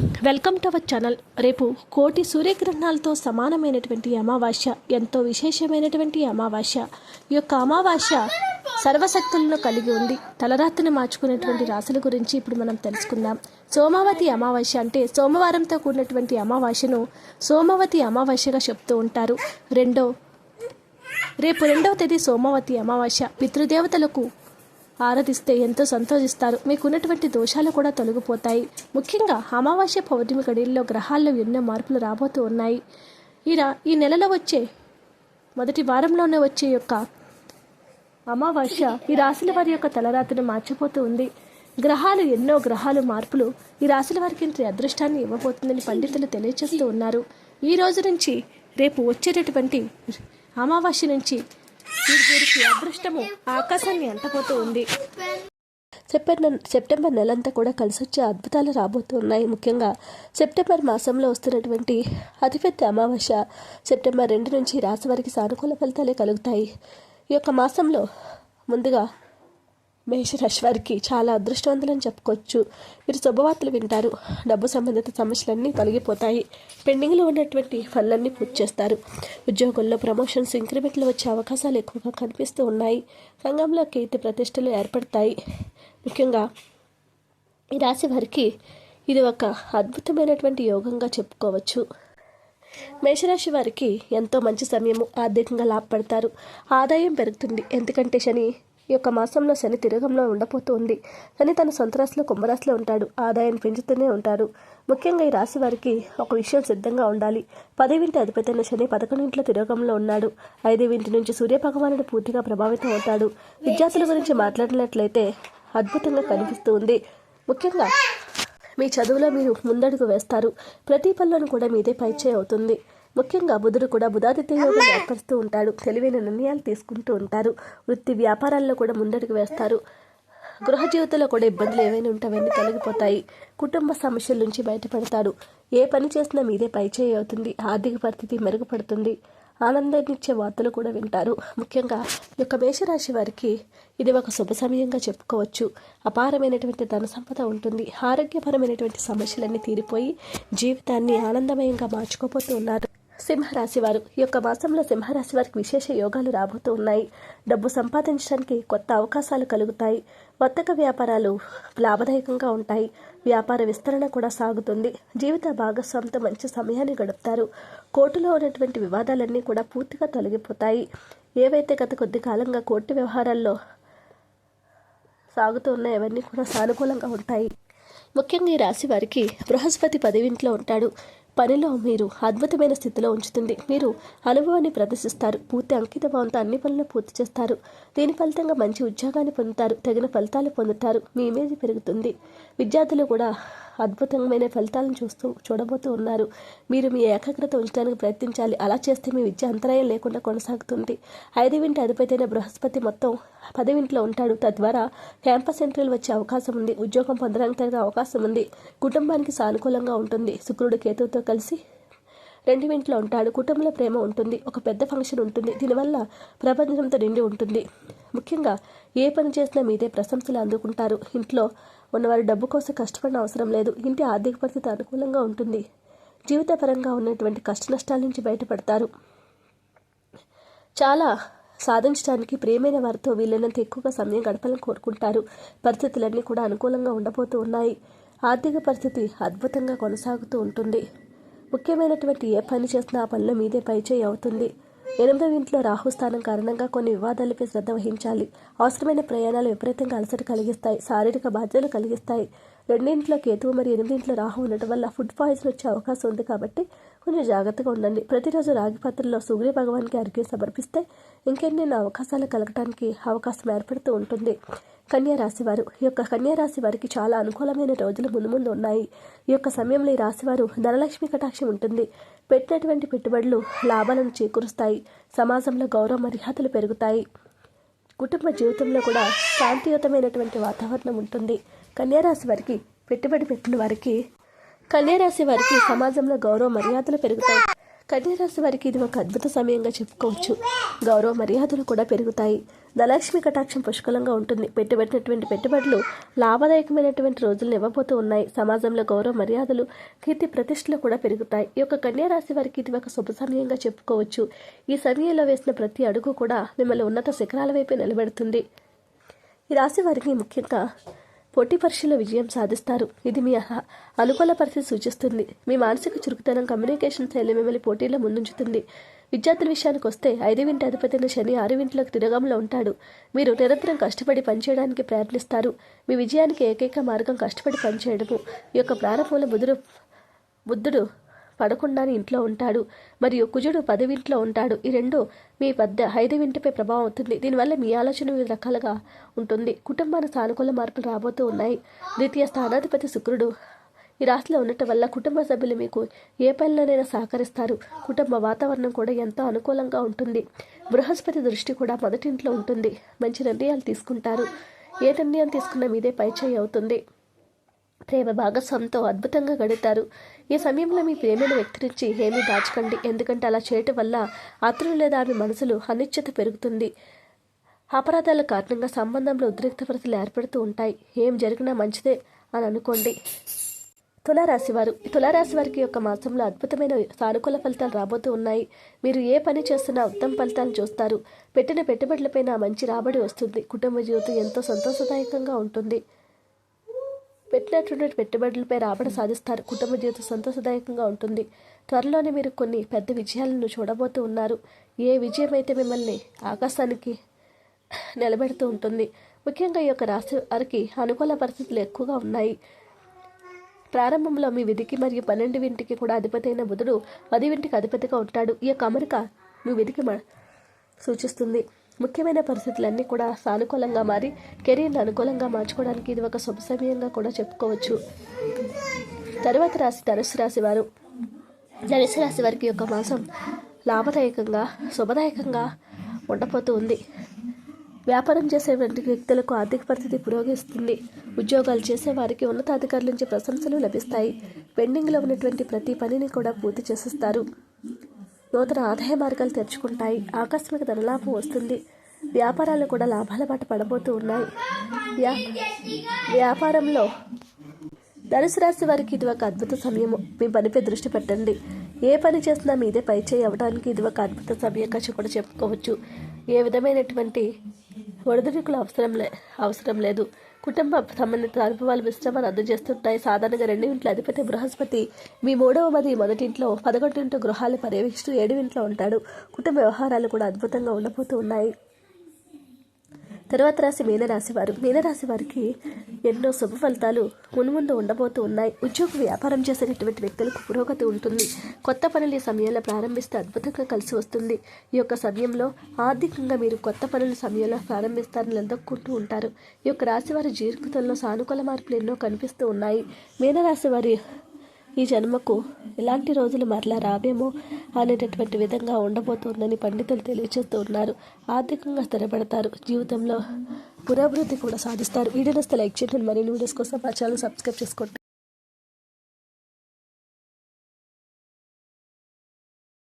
Welcome to our channel. రేపు కోటి సూర్యగ్రహణాలతో సమానమైనటువంటి అమావాస్య ఎంతో విశేషమైనటువంటి అమావాస్య. ఈ యొక్క అమావాస్య సర్వశక్తులను కలిగి ఉంది. తలరాత్రిని మార్చుకునేటువంటి రాశుల గురించి ఇప్పుడు మనం తెలుసుకుందాం. సోమావతి అమావాస్య అంటే సోమవారంతో కూడినటువంటి అమావాస్యను సోమవతి అమావాస్యగా చెప్తూ ఉంటారు. రెండో రేపు రెండవ తేదీ సోమవతి అమావాస్య. పితృదేవతలకు ఆరాధిస్తే ఎంతో సంతోషిస్తారు. మీకున్నటువంటి దోషాలు కూడా తొలగిపోతాయి. ముఖ్యంగా అమావాస్య పౌర్ణమి గడియల్లో గ్రహాల్లో ఎన్నో మార్పులు రాబోతూ ఉన్నాయి. ఇలా ఈ నెలలో వచ్చే మొదటి వారంలోనే వచ్చే యొక్క అమావాస్య ఈ రాశుల వారి యొక్క తలరాత్రిని మార్చిపోతూ ఉంది. గ్రహాలు ఎన్నో గ్రహాలు మార్పులు ఈ రాశుల వారికి ఇంత అదృష్టాన్ని ఇవ్వబోతుందని పండితులు తెలియజేస్తూ ఉన్నారు. ఈ రోజు నుంచి రేపు వచ్చేటటువంటి అమావాస్య నుంచి వీరి వీరికి అదృష్టము ఆకాశాన్ని అంటపోతూ ఉంది. సెప్టెంబర్ సెప్టెంబర్ నెలంతా కూడా కలిసి వచ్చే అద్భుతాలు రాబోతున్నాయి. ముఖ్యంగా సెప్టెంబర్ మాసంలో వస్తున్నటువంటి అతిపెద్ద అమావాస్య సెప్టెంబర్ రెండు నుంచి రాశి వారికి సానుకూల ఫలితాలే కలుగుతాయి. ఈ యొక్క మాసంలో ముందుగా మేషరాశి వారికి చాలా అదృష్టవంతులని చెప్పుకోవచ్చు. మీరు శుభవార్తలు వింటారు. డబ్బు సంబంధిత సమస్యలన్నీ తొలగిపోతాయి. పెండింగ్లో ఉన్నటువంటి పనులన్నీ పూర్తి చేస్తారు. ఉద్యోగుల్లో ప్రమోషన్స్ ఇంక్రిమెంట్లు వచ్చే అవకాశాలు ఎక్కువగా కనిపిస్తూ ఉన్నాయి. రంగంలో కీర్తి ప్రతిష్టలు ఏర్పడతాయి. ముఖ్యంగా ఈ రాశి వారికి ఇది ఒక అద్భుతమైనటువంటి యోగంగా చెప్పుకోవచ్చు. మేషరాశి వారికి ఎంతో మంచి సమయము ఆర్థికంగా లాభపడతారు. ఆదాయం పెరుగుతుంది. ఎందుకంటే శని ఈ యొక్క మాసంలో శని తిరగంలో ఉండబోతోంది. శని తన సొంత రాశిలో కుంభరాశిలో ఉంటాడు. ఆదాయాన్ని పెంచుతూనే ఉంటారు ముఖ్యంగా ఈ రాశి వారికి ఒక విషయం సిద్ధంగా ఉండాలి. పదివింటి అధిపతైన శని పదకొండింట్లో తిరోగంలో ఉన్నాడు. ఐదవింటి నుంచి సూర్య భగవానుడు పూర్తిగా ప్రభావితం అవుతాడు. విద్యార్థుల గురించి మాట్లాడినట్లయితే అద్భుతంగా కనిపిస్తూ ఉంది. ముఖ్యంగా మీ చదువులో మీరు ముందడుగు వేస్తారు. ప్రతి పనిలోనూ కూడా మీదే పైచే అవుతుంది. ముఖ్యంగా బుధుడు కూడా బుధాదిత్య యోగం ఏర్పరుస్తూ ఉంటాడు. తెలివైన నిర్ణయాలు తీసుకుంటూ ఉంటారు. వృత్తి వ్యాపారాల్లో కూడా ముందడుగు వేస్తారు. గృహ జీవితంలో కూడా ఇబ్బందులు ఏవైనా ఉంటే అవన్నీ తొలగిపోతాయి. కుటుంబ సమస్యల నుంచి బయటపడతారు ఏ పని చేసినా మీదే పైచేయి అవుతుంది. ఆర్థిక పరిస్థితి మెరుగుపడుతుంది. ఆనందాన్నిచ్చే వార్తలు కూడా వింటారు. ముఖ్యంగా ఈ యొక్క మేషరాశి వారికి ఇది ఒక శుభ సమయంగా చెప్పుకోవచ్చు. అపారమైనటువంటి ధన సంపద ఉంటుంది. ఆరోగ్యపరమైనటువంటి సమస్యలన్నీ తీరిపోయి జీవితాన్ని ఆనందమయంగా మార్చుకోపోతూ ఉన్నారు. సింహరాశి వారు. ఈ యొక్క మాసంలో సింహరాశి వారికి విశేష యోగాలు రాబోతూ ఉన్నాయి. డబ్బు సంపాదించడానికి కొత్త అవకాశాలు కలుగుతాయి. వర్తక వ్యాపారాలు లాభదాయకంగా ఉంటాయి. వ్యాపార విస్తరణ కూడా సాగుతుంది. జీవిత భాగస్వామితో మంచి సమయాన్ని గడుపుతారు. కోర్టులో ఉన్నటువంటి వివాదాలన్నీ కూడా పూర్తిగా తొలగిపోతాయి. ఏవైతే గత కొద్ది కాలంగా కోర్టు వ్యవహారాల్లో సాగుతూ ఉన్నాయవన్నీ కూడా సానుకూలంగా ఉంటాయి. ముఖ్యంగా ఈ రాశి వారికి బృహస్పతి పదివింట్లో ఉంటాడు. పనిలో మీరు అద్భుతమైన స్థితిలో ఉంచుతుంది. మీరు అనుభవాన్ని ప్రదర్శిస్తారు. పూర్తి అంకిత భావంతో అన్ని పనులను పూర్తి చేస్తారు. దీని ఫలితంగా మంచి ఉద్యోగాన్ని పొందుతారు. తగిన ఫలితాలు పొందుతారు. మీ ఇమేజ్ పెరుగుతుంది. విద్యార్థులు కూడా అద్భుతమైన ఫలితాలను చూస్తూ చూడబోతూ ఉన్నారు. మీరు మీ ఏకాగ్రత ఉంచడానికి ప్రయత్నించాలి. అలా చేస్తే మీ విద్య అంతరాయం లేకుండా కొనసాగుతుంది. ఐదువింటి అధిపతైన బృహస్పతి మొత్తం పదివింట్లో ఉంటాడు. తద్వారా క్యాంపస్ ఎంట్రీలు వచ్చే అవకాశం ఉంది. ఉద్యోగం పొందడానికి తగిన అవకాశం ఉంది. కుటుంబానికి సానుకూలంగా ఉంటుంది. శుక్రుడు కేతువుతో కలిసి రెండు ఇంట్లో ఉంటాడు. కుటుంబంలో ప్రేమ ఉంటుంది. ఒక పెద్ద ఫంక్షన్ ఉంటుంది. దీనివల్ల ప్రపంచంతో నిండి ఉంటుంది. ముఖ్యంగా ఏ పని చేసినా మీదే ప్రశంసలు అందుకుంటారు. ఇంట్లో ఉన్నవారు డబ్బు కోసం కష్టపడిన అవసరం లేదు. ఇంటి ఆర్థిక పరిస్థితి అనుకూలంగా ఉంటుంది. జీవితపరంగా ఉన్నటువంటి కష్ట నష్టాల నుంచి బయటపడతారు. చాలా సాధించడానికి ప్రియమైన వారితో వీలైనంత ఎక్కువగా సమయం గడపాలని కోరుకుంటారు. పరిస్థితులన్నీ కూడా అనుకూలంగా ఉండబోతూ ఉన్నాయి. ఆర్థిక పరిస్థితి అద్భుతంగా కొనసాగుతూ ఉంటుంది. ముఖ్యమైనటువంటి ఏ పని చేసినా ఆ పనిలో మీదే పైచేయి అవుతుంది. ఎనిమిదవ ఇంట్లో రాహుస్థానం కారణంగా కొన్ని వివాదాలపై శ్రద్ధ వహించాలి. అవసరమైన ప్రయాణాలు విపరీతంగా అలసట కలిగిస్తాయి. శారీరక బాధ్యతలు కలిగిస్తాయి. రెండింట్లో కేతువు మరియు ఎనిమిదింట్లో రాహు ఉండటం వల్ల ఫుడ్ పాయిజన్ వచ్చే అవకాశం ఉంది కాబట్టి కొంచెం జాగ్రత్తగా ఉండండి. ప్రతిరోజు రాగి పాత్రలో సూర్య భగవాన్కి అర్ఘ్యం సమర్పిస్తే ఇంకెన్నెన్నో అవకాశాలు కలగటానికి అవకాశం ఏర్పడుతూ ఉంటుంది. కన్యా రాశి వారు. ఈ యొక్క కన్యా రాశి వారికి చాలా అనుకూలమైన రోజులు ముందు ముందు ఉన్నాయి. ఈ యొక్క సమయంలో ఈ రాశివారు ధనలక్ష్మి కటాక్షం ఉంటుంది. పెట్టినటువంటి పెట్టుబడులు లాభాలను చేకూరుస్తాయి. సమాజంలో గౌరవ మర్యాదలు పెరుగుతాయి. కుటుంబ జీవితంలో కూడా శాంతియుతమైనటువంటి వాతావరణం ఉంటుంది. కన్యారాశి వారికి పెట్టుబడి పెట్టిన వారికి కన్యారాశి వారికి సమాజంలో గౌరవ మర్యాదలు పెరుగుతాయి. కన్యారాశి వారికి ఇది ఒక అద్భుత సమయంగా చెప్పుకోవచ్చు. గౌరవ మర్యాదలు కూడా పెరుగుతాయి. ధనలక్ష్మి కటాక్షం పుష్కలంగా ఉంటుంది. పెట్టుబడినటువంటి పెట్టుబడులు లాభదాయకమైనటువంటి రోజులను ఇవ్వబోతూ ఉన్నాయి. సమాజంలో గౌరవ మర్యాదలు కీర్తి ప్రతిష్టలు కూడా పెరుగుతాయి. ఈ యొక్క కన్యారాశి వారికి ఇది ఒక శుభ సమయంగా చెప్పుకోవచ్చు. ఈ సమయంలో వేసిన ప్రతి అడుగు కూడా మిమ్మల్ని ఉన్నత శిఖరాల వైపు నిలబెడుతుంది. ఈ రాశి వారికి ముఖ్యంగా పోటీ పరీక్షలో విజయం సాధిస్తారు. ఇది మీ అనుకూల పరిస్థితి సూచిస్తుంది. మీ మానసిక చురుకుతనం కమ్యూనికేషన్ శైలి మిమ్మల్ని పోటీలో ముందుంచుతుంది. విద్యార్థుల విషయానికి వస్తే ఐదు వింటి అధిపతిన శని ఆరు తిరగంలో ఉంటాడు. మీరు నిరంతరం కష్టపడి పనిచేయడానికి ప్రయత్నిస్తారు. మీ విజయానికి ఏకైక మార్గం కష్టపడి పనిచేయడము. ఈ యొక్క ప్రారంభంలో బుధుడు బుద్ధుడు పడకుండానే ఇంట్లో ఉంటాడు. మరియు కుజుడు పదవింట్లో ఉంటాడు. ఈ రెండు మీ పెద్ద ఐదవింటిపై ప్రభావం అవుతుంది దీనివల్ల మీ ఆలోచన వివిధ రకాలుగా ఉంటుంది. కుటుంబానికి సానుకూల మార్పులు రాబోతూ ఉన్నాయి. ద్వితీయ స్థానాధిపతి శుక్రుడు ఈ రాశిలో ఉండటం వల్ల కుటుంబ సభ్యులు మీకు ఏ పనిలోనైనా సహకరిస్తారు. కుటుంబ వాతావరణం కూడా ఎంతో అనుకూలంగా ఉంటుంది. బృహస్పతి దృష్టి కూడా మొదటింట్లో ఉంటుంది. మంచి నిర్ణయాలు తీసుకుంటారు. ఏ నిర్ణయం తీసుకున్నా మీదే పైచేయి అవుతుంది. ప్రేమ భాగస్వామితో అద్భుతంగా గడుపుతారు ఈ సమయంలో మీ ప్రేమైన వ్యక్తి నుంచి ఏమీ దాచకండి. ఎందుకంటే అలా చేయటం వల్ల అతను లేదా ఆమె మనసులో అనిశ్చిత పెరుగుతుంది. అపరాధాల కారణంగా సంబంధంలో ఉద్రిక్త పరిస్థితులు ఏర్పడుతూ ఉంటాయి. ఏం జరిగినా మంచిదే అని అనుకోండి. తులారాశి వారు. తులారాశి వారికి యొక్క మాసంలో అద్భుతమైన సానుకూల ఫలితాలు రాబోతూ ఉన్నాయి. మీరు ఏ పని చేస్తున్నా ఉత్తమ ఫలితాలు చూస్తారు. పెట్టిన పెట్టుబడులపైన మంచి రాబడి వస్తుంది. కుటుంబ జీవితం ఎంతో సంతోషదాయకంగా ఉంటుంది. పెట్టినటువంటి పెట్టుబడులపై రాబడి సాధిస్తారు. కుటుంబ జీవితం సంతోషదాయకంగా ఉంటుంది. త్వరలోనే మీరు కొన్ని పెద్ద విజయాలను చూడబోతూ ఉన్నారు. ఏ విజయం అయితే మిమ్మల్ని ఆకాశానికి నిలబెడుతూ ఉంటుంది. ముఖ్యంగా ఈ యొక్క రాశి వారికి అనుకూల పరిస్థితులు ఎక్కువగా ఉన్నాయి. ప్రారంభంలో మీ విధికి మరియు పన్నెండు వింటికి కూడా అధిపతి అయిన బుధుడు పది వింటికి అధిపతిగా ఉంటాడు. ఈ యొక్క అమరిక మీ విధికి సూచిస్తుంది. ముఖ్యమైన పరిస్థితులన్నీ కూడా సానుకూలంగా మారి కెరీర్ని అనుకూలంగా మార్చుకోవడానికి ఇది ఒక శుభ సమయంగా కూడా చెప్పుకోవచ్చు. తరువాత రాశి ధనుసు రాశి వారు. ధనుసు రాశి వారికి యొక్క మాసం లాభదాయకంగా శుభదాయకంగా ఉండబోతూ ఉంది. వ్యాపారం చేసేటువంటి వ్యక్తులకు ఆర్థిక పరిస్థితి పురోగిస్తుంది ఉద్యోగాలు చేసే వారికి ఉన్నతాధికారుల నుంచి ప్రశంసలు లభిస్తాయి. పెండింగ్లో ఉన్నటువంటి ప్రతి పనిని కూడా పూర్తి చేసేస్తారు. నూతన ఆదాయ మార్గాలు తెరుచుకుంటాయి. ఆకస్మిక ధనలాభం వస్తుంది. వ్యాపారాలు కూడా లాభాల బాట పడబోతూ ఉన్నాయి. వ్యా వ్యాపారంలో ధనుసు రాశి వారికి ఇది ఒక అద్భుత సమయము. మీ పనిపై దృష్టి పెట్టండి. ఏ పని చేసినా మీదే పై చేయి అవ్వడానికి ఇది ఒక అద్భుత సమయంగా కూడా చెప్పుకోవచ్చు. ఏ విధమైనటువంటి ఒడిదుడుకులు అవసరం లే అవసరం లేదు. కుటుంబ సంబంధిత అనుభవాలు మిశ్రమాలు అందజేస్తుంటాయి. సాధారణంగా రెండు ఇంట్లో అధిపతి బృహస్పతి మీ మూడవ మది మొదటి ఇంట్లో గృహాలు పర్యవేక్షిస్తూ ఏడు ఇంట్లో ఉంటాడు. కుటుంబ వ్యవహారాలు కూడా అద్భుతంగా ఉండబోతూ ఉన్నాయి. తర్వాత రాశి మీనరాశి వారు. మీనరాశి వారికి ఎన్నో శుభ ఫలితాలు మున్ముందు ఉండబోతూ ఉన్నాయి. ఉద్యోగ వ్యాపారం చేసేటటువంటి వ్యక్తులకు పురోగతి ఉంటుంది. కొత్త పనులు ఈ సమయంలో ప్రారంభిస్తే అద్భుతంగా కలిసి వస్తుంది. ఈ యొక్క సమయంలో ఆర్థికంగా మీరు కొత్త పనుల సమయంలో ప్రారంభిస్తారని నిలదొక్కుంటూ ఉంటారు. ఈ యొక్క రాశి వారి జీవితంలో సానుకూల మార్పులు ఎన్నో కనిపిస్తూ ఉన్నాయి. మీనరాశి వారి ఈ జన్మకు ఎలాంటి రోజులు మరలా రావేమో అనేటటువంటి విధంగా ఉండబోతోందని పండితులు తెలియజేస్తూ ఉన్నారు. ఆర్థికంగా స్థిరపడతారు. జీవితంలో పురాభివృద్ధి కూడా సాధిస్తారు. వీడియోస్ లైక్ చేయండి. మరిన్ని వీడియోస్ కోసం మా ఛానల్ సబ్స్క్రైబ్ చేసుకోండి.